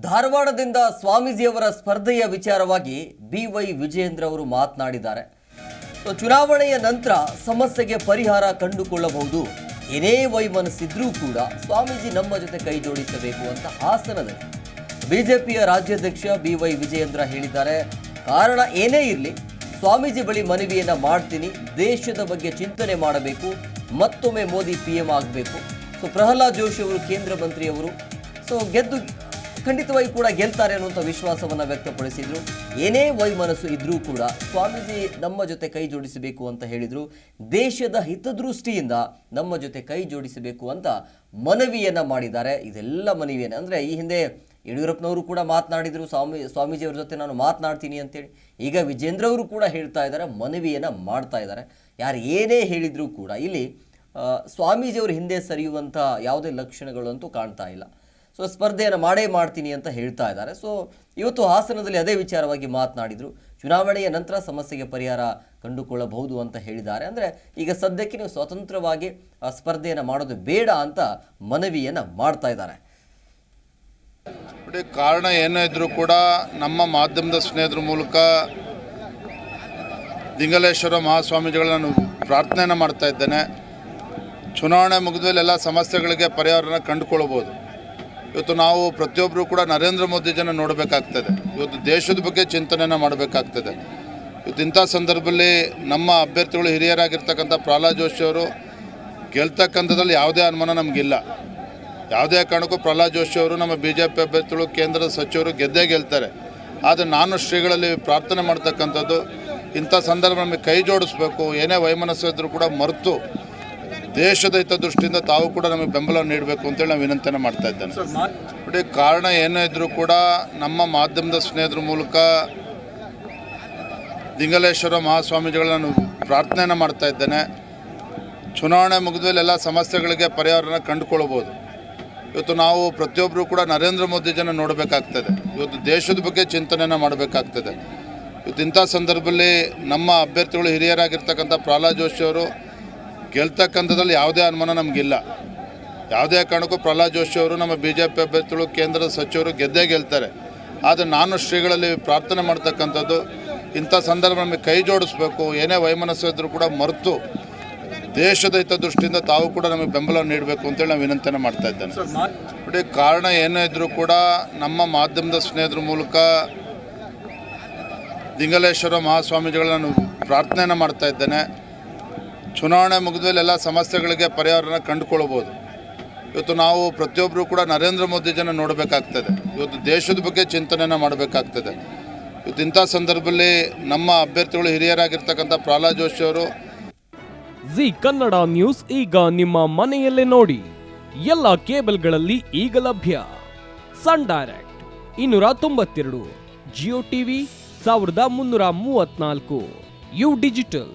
ಧಾರವಾಡದಿಂದ ಸ್ವಾಮೀಜಿಯವರ ಸ್ಪರ್ಧೆಯ ವಿಚಾರವಾಗಿ ಬಿ ವೈ ವಿಜಯೇಂದ್ರ ಅವರು ಮಾತನಾಡಿದ್ದಾರೆ. ಚುನಾವಣೆಯ ನಂತರ ಸಮಸ್ಯೆಗೆ ಪರಿಹಾರ ಕಂಡುಕೊಳ್ಳಬಹುದು. ಏನೇ ವೈಮನಸ್ಸಿದ್ರೂ ಕೂಡ ಸ್ವಾಮೀಜಿ ನಮ್ಮ ಜೊತೆ ಕೈ ಜೋಡಿಸಬೇಕು ಅಂತ ಹಾಸನದಲ್ಲಿ ಬಿಜೆಪಿಯ ರಾಜ್ಯಾಧ್ಯಕ್ಷ ಬಿ ವೈ ವಿಜಯೇಂದ್ರ ಹೇಳಿದ್ದಾರೆ. ಕಾರಣ ಏನೇ ಇರಲಿ, ಸ್ವಾಮೀಜಿ ಬಳಿ ಮನವಿಯನ್ನು ಮಾಡ್ತೀನಿ, ದೇಶದ ಬಗ್ಗೆ ಚಿಂತನೆ ಮಾಡಬೇಕು, ಮತ್ತೊಮ್ಮೆ ಮೋದಿ ಪಿ ಎಂ ಆಗಬೇಕು. ಸೊ, ಪ್ರಹ್ಲಾದ್ ಜೋಶಿ ಅವರು ಕೇಂದ್ರ ಮಂತ್ರಿಯವರು. ಸೊ, ಗೆದ್ದು ಖಂಡಿತವಾಗಿ ಕೂಡ ಗೆಲ್ತಾರೆ ಅನ್ನುವಂಥ ವಿಶ್ವಾಸವನ್ನು ವ್ಯಕ್ತಪಡಿಸಿದರು. ಏನೇ ವೈಮನಸ್ಸು ಇದ್ದರೂ ಕೂಡ ಸ್ವಾಮೀಜಿ ನಮ್ಮ ಜೊತೆ ಕೈ ಜೋಡಿಸಬೇಕು ಅಂತ ಹೇಳಿದರು. ದೇಶದ ಹಿತದೃಷ್ಟಿಯಿಂದ ನಮ್ಮ ಜೊತೆ ಕೈ ಜೋಡಿಸಬೇಕು ಅಂತ ಮನವಿಯನ್ನು ಮಾಡಿದ್ದಾರೆ. ಇದೆಲ್ಲ ಮನವಿಯನ್ನು ಅಂದರೆ ಈ ಹಿಂದೆ ಯಡಿಯೂರಪ್ಪನವರು ಕೂಡ ಮಾತನಾಡಿದರು, ಸ್ವಾಮಿ, ಸ್ವಾಮೀಜಿಯವ್ರ ಜೊತೆ ನಾನು ಮಾತನಾಡ್ತೀನಿ ಅಂತೇಳಿ. ಈಗ ವಿಜೇಂದ್ರ ಅವರು ಕೂಡ ಹೇಳ್ತಾ ಇದ್ದಾರೆ, ಮನವಿಯನ್ನು ಮಾಡ್ತಾ ಇದ್ದಾರೆ. ಯಾರು ಏನೇ ಹೇಳಿದರೂ ಕೂಡ ಇಲ್ಲಿ ಸ್ವಾಮೀಜಿಯವರು ಹಿಂದೆ ಸರಿಯುವಂಥ ಯಾವುದೇ ಲಕ್ಷಣಗಳಂತೂ ಕಾಣ್ತಾ ಇಲ್ಲ. ಸೊ ಸ್ಪರ್ಧೆಯನ್ನು ಮಾಡೇ ಮಾಡ್ತೀನಿ ಅಂತ ಹೇಳ್ತಾ ಇದ್ದಾರೆ. ಸೊ ಇವತ್ತು ಹಾಸನದಲ್ಲಿ ಅದೇ ವಿಚಾರವಾಗಿ ಮಾತನಾಡಿದರು. ಚುನಾವಣೆಯ ನಂತರ ಸಮಸ್ಯೆಗೆ ಪರಿಹಾರ ಕಂಡುಕೊಳ್ಳಬಹುದು ಅಂತ ಹೇಳಿದ್ದಾರೆ. ಅಂದರೆ ಈಗ ಸದ್ಯಕ್ಕೆ ನೀವು ಸ್ವತಂತ್ರವಾಗಿ, ಆ, ಸ್ಪರ್ಧೆಯನ್ನು ಮಾಡೋದು ಬೇಡ ಅಂತ ಮನವಿಯನ್ನು ಮಾಡ್ತಾ ಇದ್ದಾರೆ. ಕಾರಣ ಏನೇ ಕೂಡ ನಮ್ಮ ಮಾಧ್ಯಮದ ಸ್ನೇಹಿತರ ಮೂಲಕ ದಿಂಗಲೇಶ್ವರ ಮಹಾಸ್ವಾಮೀಜಿಗಳ ನಾನು ಪ್ರಾರ್ಥನೆಯನ್ನು ಮಾಡ್ತಾ ಇದ್ದೇನೆ. ಚುನಾವಣೆ ಮುಗಿದ ಮೇಲೆ ಎಲ್ಲ ಸಮಸ್ಯೆಗಳಿಗೆ ಪರಿಹಾರನ ಕಂಡುಕೊಳ್ಬೋದು ಇವತ್ತು ನಾವು ಪ್ರತಿಯೊಬ್ಬರು ಕೂಡ ನರೇಂದ್ರ ಮೋದಿ ಜನ ನೋಡಬೇಕಾಗ್ತದೆ. ಇವತ್ತು ದೇಶದ ಬಗ್ಗೆ ಚಿಂತನೆಯನ್ನು ಮಾಡಬೇಕಾಗ್ತದೆ. ಇವತ್ತು ಇಂಥ ಸಂದರ್ಭದಲ್ಲಿ ನಮ್ಮ ಅಭ್ಯರ್ಥಿಗಳು ಹಿರಿಯರಾಗಿರ್ತಕ್ಕಂಥ ಪ್ರಹ್ಲಾದ್ ಜೋಶಿ ಅವರು ಗೆಲ್ತಕ್ಕಂಥದ್ರಲ್ಲಿ ಯಾವುದೇ ಅನುಮಾನ ನಮಗಿಲ್ಲ. ಯಾವುದೇ ಕಾರಣಕ್ಕೂ ಪ್ರಹ್ಲಾದ್ ಜೋಶಿ ಅವರು ನಮ್ಮ ಬಿ ಜೆ ಪಿ ಅಭ್ಯರ್ಥಿಗಳು, ಕೇಂದ್ರದ ಸಚಿವರು ಗೆದ್ದೇ ಗೆಲ್ತಾರೆ. ಆದರೆ ನಾನು ಶ್ರೀಗಳಲ್ಲಿ ಪ್ರಾರ್ಥನೆ ಮಾಡ್ತಕ್ಕಂಥದ್ದು ಇಂಥ ಸಂದರ್ಭ ನಮಗೆ ಕೈ ಜೋಡಿಸ್ಬೇಕು, ಏನೇ ವೈಮನಸ್ಸು ಇದ್ದರೂ ಕೂಡ ಮರೆತು ದೇಶದ ಹಿತದೃಷ್ಟಿಯಿಂದ ತಾವು ಕೂಡ ನಮಗೆ ಬೆಂಬಲ ನೀಡಬೇಕು ಅಂತೇಳಿ ನಾವು ವಿನಂತಿಯನ್ನು ಮಾಡ್ತಾ ಇದ್ದೇನೆ. ನೋಡಿ ಕಾರಣ ಏನೇ ಇದ್ದರೂ ಕೂಡ ನಮ್ಮ ಮಾಧ್ಯಮದ ಸ್ನೇಹಿತರ ಮೂಲಕ ದಿಂಗಲೇಶ್ವರ ಮಹಾಸ್ವಾಮೀಜಿಗಳ ನಾನು ಪ್ರಾರ್ಥನೆಯನ್ನು ಮಾಡ್ತಾ ಇದ್ದೇನೆ. ಚುನಾವಣೆ ಮುಗಿದ ಮೇಲೆ ಎಲ್ಲ ಸಮಸ್ಯೆಗಳಿಗೆ ಪರಿಹಾರನ ಕಂಡುಕೊಳ್ಬೋದು ಇವತ್ತು ನಾವು ಪ್ರತಿಯೊಬ್ಬರು ಕೂಡ ನರೇಂದ್ರ ಮೋದಿ ಜನ ನೋಡಬೇಕಾಗ್ತದೆ. ಇವತ್ತು ದೇಶದ ಬಗ್ಗೆ ಚಿಂತನೆಯನ್ನು ಮಾಡಬೇಕಾಗ್ತದೆ. ಇವತ್ತು ಇಂಥ ಸಂದರ್ಭದಲ್ಲಿ ನಮ್ಮ ಅಭ್ಯರ್ಥಿಗಳು ಹಿರಿಯರಾಗಿರ್ತಕ್ಕಂಥ ಪ್ರಹ್ಲಾದ್ ಜೋಶಿ ಅವರು ಗೆಲ್ತಕ್ಕಂಥದ್ರಲ್ಲಿ ಯಾವುದೇ ಅನುಮಾನ ನಮಗಿಲ್ಲ. ಯಾವುದೇ ಕಾರಣಕ್ಕೂ ಪ್ರಹ್ಲಾದ್ ಜೋಶಿ ಅವರು ನಮ್ಮ ಬಿ ಜೆ ಪಿ ಅಭ್ಯರ್ಥಿಗಳು ಕೇಂದ್ರದ ಸಚಿವರು ಗೆದ್ದೇ ಗೆಲ್ತಾರೆ. ಆದರೆ ನಾನು ಶ್ರೀಗಳಲ್ಲಿ ಪ್ರಾರ್ಥನೆ ಮಾಡ್ತಕ್ಕಂಥದ್ದು ಇಂಥ ಸಂದರ್ಭ ನಮಗೆ ಕೈ ಜೋಡಿಸ್ಬೇಕು ಏನೇ ವೈಮನಸ್ಸು ಇದ್ದರೂ ಕೂಡ ಮರೆತು ದೇಶದ ಹಿತದೃಷ್ಟಿಯಿಂದ ತಾವು ಕೂಡ ನಮಗೆ ಬೆಂಬಲ ನೀಡಬೇಕು ಅಂತೇಳಿ ನಾವು ವಿನಂತಿಯನ್ನು ಮಾಡ್ತಾ ಇದ್ದೇನೆ. ನೋಡಿ ಕಾರಣ ಏನೇ ಇದ್ದರೂ ಕೂಡ ನಮ್ಮ ಮಾಧ್ಯಮದ ಸ್ನೇಹಿತರ ಮೂಲಕ ದಿಂಗಲೇಶ್ವರ ಮಹಾಸ್ವಾಮೀಜಿಗಳ ನಾನು ಪ್ರಾರ್ಥನೆಯನ್ನು ಮಾಡ್ತಾ ಇದ್ದೇನೆ. ಚುನಾವಣೆ ಮುಗಿದ ಎಲ್ಲ ಸಮಸ್ಯೆಗಳಿಗೆ ಪರಿಹಾರನ ಕಂಡುಕೊಳ್ಬೋದು ಇವತ್ತು ನಾವು ಪ್ರತಿಯೊಬ್ಬರು ಕೂಡ ನರೇಂದ್ರ ಮೋದಿ ಜನ ನೋಡಬೇಕಾಗ್ತದೆ. ಇವತ್ತು ದೇಶದ ಬಗ್ಗೆ ಚಿಂತನೆಯನ್ನು ಮಾಡಬೇಕಾಗ್ತದೆ. ಇವತ್ತು ಇಂಥ ಸಂದರ್ಭದಲ್ಲಿ ನಮ್ಮ ಅಭ್ಯರ್ಥಿಗಳು ಹಿರಿಯರಾಗಿರ್ತಕ್ಕಂಥ ಪ್ರಹ್ಲಾದ್ ಜೋಶಿ ಅವರು ಜಿ ಕನ್ನಡ ನ್ಯೂಸ್ ಈಗ ನಿಮ್ಮ ಮನೆಯಲ್ಲೇ ನೋಡಿ. ಎಲ್ಲ ಕೇಬಲ್ಗಳಲ್ಲಿ ಈಗ ಲಭ್ಯ. ಸನ್ ಡೈರೆಕ್ಟ್ ಇನ್ನೂರ ತೊಂಬತ್ತೆರಡು, ಜಿಯೋ ಟಿವಿ ಸಾವಿರದ ಮುನ್ನೂರ ಮೂವತ್ನಾಲ್ಕು ಯು ಡಿಜಿಟಲ್.